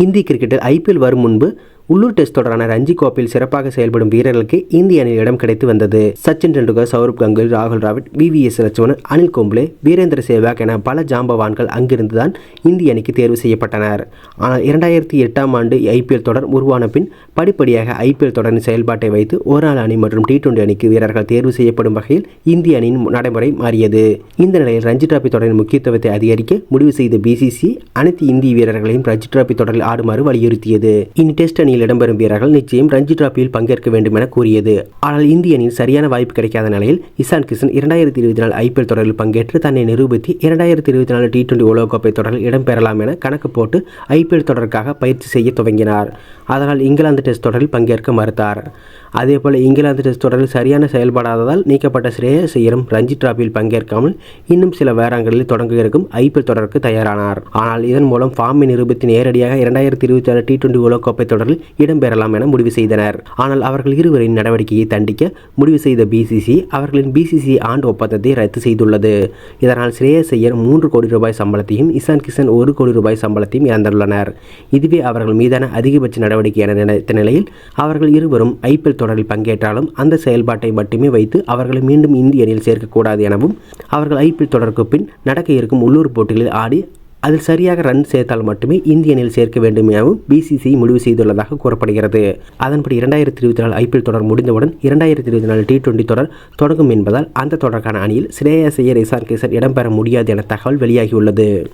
இந்திய கிரிக்கெட்டில் ஐபிஎல் வரும் முன்பு உள்ளூர் டெஸ்ட் தொடரான ரஞ்சி கோப்பையில் சிறப்பாக செயல்படும் வீரர்களுக்கு இந்திய அணியில் இடம் கிடைத்து வந்தது. சச்சின் டெண்டுல்கர் சௌரப் கங்குலி ராகுல் டிராவிட் எஸ் லட்சுமணன் அனில் கும்ப்ளே வீரேந்திர சேவாக் என பல ஜாம்பவான்கள் அங்கிருந்துதான் இந்திய அணிக்கு தேர்வு செய்யப்பட்டனர். ஆனால் இரண்டாயிரத்தி எட்டாம் ஆண்டு ஐபிஎல் தொடர் உருவான பின் படிப்படியாக ஐபிஎல் தொடரின் செயல்பாட்டை வைத்து ஓராள் அணி மற்றும் டி டுவெண்டி அணிக்கு வீரர்கள் தேர்வு செய்யப்படும் வகையில் இந்திய அணியின் நடைமுறை மாறியது. இந்த நிலையில் ரஞ்சி டிராபி தொடரின் முக்கியத்துவத்தை அதிகரிக்க முடிவு செய்த பிசிசி அனைத்து இந்திய வீரர்களையும் ரஞ்சி டிராபி தொடரில் ஆடுமாறு வலியுறுத்தியது. இனி டெஸ்ட் அணியில் இடம்பெறும் வீரர்கள் நிச்சயம் ரஞ்சி டிராபியில் பங்கேற்க வேண்டும் என கூறியது. ஆனால் இந்திய அணியில் சரியான வாய்ப்பு கிடைக்காத நிலையில் இசான் கிஷன் இரண்டாயிரத்தி இருபத்தி நாலு ஐபிஎல் தொடரில் பங்கேற்று தன்னை நிரூபித்து இரண்டாயிரத்தி இருபத்தி நாலு டி டுவெண்டி உலகக்கோப்பை தொடரில் இடம்பெறலாம் என கணக்கு போட்டு ஐபிஎல் தொடருக்காக பயிற்சி செய்ய துவங்கினார். அதனால் இங்கிலாந்து டெஸ்ட் தொடரில் பங்கேற்க மறுத்தார். அதேபோல் இங்கிலாந்து டெஸ்ட் தொடரில் சரியான செயல்படாததால் நீக்கப்பட்ட ஸ்ரேயஸ் ஐயரும் ரஞ்சி டிராபியில் பங்கேற்காமல் இன்னும் சில வாரங்களில் தொடங்க இருக்கும் ஐபிஎல் தொடருக்கு தயாரானார். ஆனால் இதன் மூலம் ஃபார்மை நிரூபித்து நேரடியாக இரண்டாயிரத்தி இருபத்தி ஆறு டி டுவெண்டி உலகக்கோப்பை தொடரில் இடம்பெறலாம் என முடிவு செய்தனர். ஆனால் அவர்கள் இருவரின் நடவடிக்கையை தண்டிக்க முடிவு செய்த பிசிசி அவர்களின் பிசிசி ஆண்டு ஒப்பந்தத்தை ரத்து செய்துள்ளது. இதனால் ஸ்ரேயஸ் ஐயர் மூன்று கோடி ரூபாய் சம்பளத்தையும் இசான் கிஷன் ஒரு கோடி ரூபாய் சம்பளத்தையும் இழந்துள்ளனர். இதுவே அவர்கள் மீதான அதிகபட்ச நடவடிக்கை என நினைத்த நிலையில் அவர்கள் இருவரும் ஐபிஎல் தொடரில் பங்கேற்றாலும் அந்த செயல்பாட்டை மட்டுமே வைத்து அவர்களை மீண்டும் இந்திய அணியில் சேர்க்கக்கூடாது எனவும் அவர்கள் ஐபிஎல் தொடருக்கு பின் நடக்க இருக்கும் உள்ளூர் போட்டிகளில் ஆடி அதில் சரியாக ரன் சேர்த்தால் மட்டுமே இந்திய அணியில் சேர்க்க வேண்டும் எனவும் பிசிசிஐ முடிவு செய்துள்ளதாக கூறப்படுகிறது. அதன்படி இரண்டாயிரத்தி இருபத்தி நாலு ஐபிஎல் தொடர் முடிந்தவுடன் இரண்டாயிரத்தி இருபத்தி நாலு டி டுவெண்டி தொடர் தொடங்கும் என்பதால் அந்த தொடருக்கான அணியில் ஸ்ரேயஸ் ஐயர் இசான் கிஷன் இடம்பெற முடியாது என தகவல் வெளியாகியுள்ளது.